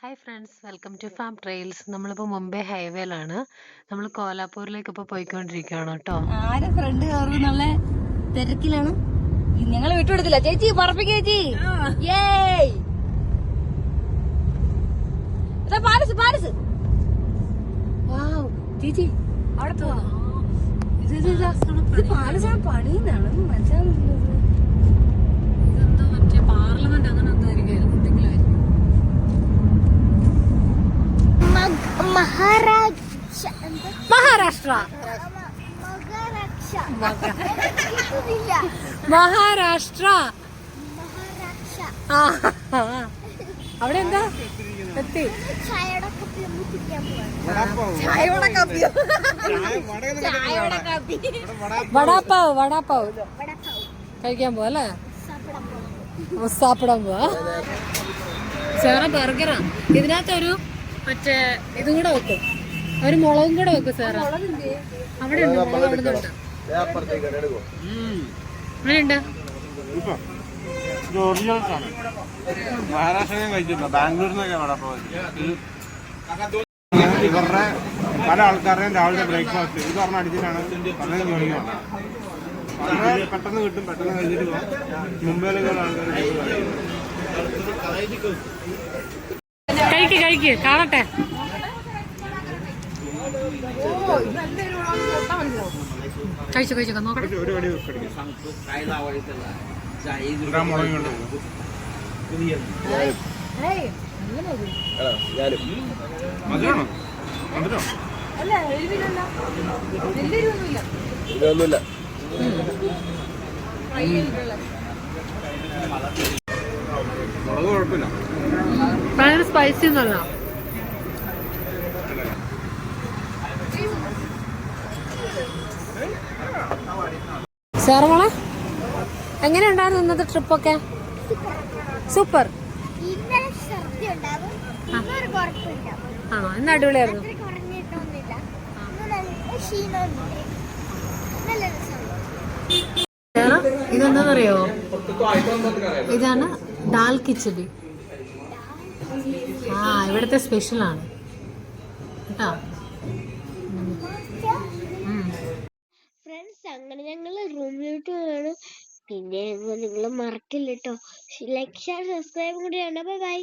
Hi friends welcome to farm trails നമ്മളിപ്പോൾ മുംബൈ ഹൈവേയിലാണ്. നമ്മൾ കോലാപ്പൂരിലേക്ക് ഇപ്പോൾ പോയിക്കൊണ്ടിരിക്കുകയാണ് കേട്ടോ. ആരെ ഫ്രണ്ട് നല്ല തിരക്കിലാണ്? ഞങ്ങളെ വിട്ടുവിടത്തില്ല ചേച്ചി പറപ്പിക്ക ചേച്ചി. ഏയ് ഇതാ പാരസ് പാരസ്. വാവ് ചേച്ചി അവിടെ പോവാ ഇത് പാലസാണ് പണിയുന്നതാണ്. മനസ്സിലാകുന്നത് മഹാരാജ മഹാരാഷ്ട്ര. മഹാരാഷ്ട്ര. അവിടെ എന്താ? എത്തി. ചായയുടെ വടാപ്പാവ്. വടാപ്പാവ്. കഴിക്കാൻ പോവാ അല്ലേ? സാപ്പിടാൻ പോവാം സാപ്പിടാൻ പോവാ. ചേറ ബർഗറാ. ഇതിനകത്തൊരു മറ്റേ ഇതും കൂടെ വെക്കും. ഒരു മുളകും കൂടെ വെക്കും സാറേ. അവിടെ ഉണ്ട് മുളക് അവിടെ മഹാരാഷ്ട്രയിൽ ബാംഗ്ലൂരിൽ നിന്നൊക്കെ ഇവരുടെ പല ആൾക്കാരുടെയും രാവിലെ ബ്രേക്ക്ഫാസ്റ്റ്. ഇത് പറഞ്ഞ അടിച്ചിട്ടാണ് പലരും വളരെ പെട്ടെന്ന് കിട്ടും പെട്ടെന്ന് കഴിഞ്ഞിട്ട് മുംബൈയിലൊക്കെ ഉള്ള ആൾക്കാർ കഴിക്ക് കഴിക്ക്. കാണട്ടെ. കഴിച്ചു കഴിച്ചു നോക്കട്ടെ. മധുരം മുളക് കുഴപ്പമില്ല. ഭയങ്കര സ്പൈസി ഒന്നല്ല സാറോളെ എങ്ങനെ ഉണ്ടായിരുന്നു ഇന്നത്തെ ട്രിപ്പൊക്കെ സൂപ്പർ ആണോ? ഇന്ന് അടിപൊളിയായിരുന്നു. സാറ ഇതെന്താണെന്നറിയോ ഇതാണ് ദാൽ കിച്ചടി. ആ ഇവിടുത്തെ സ്പെഷ്യലാണ് കേട്ടോ? ഫ്രണ്ട്സ് അങ്ങനെ ഞങ്ങൾ റൂമിലോട്ട് പോവാണ് പിന്നെ നിങ്ങൾ മറക്കില്ല കേട്ടോ. ലൈക്ക് ഷെയർ സബ്സ്ക്രൈബ് കൂടി ബൈ ബൈ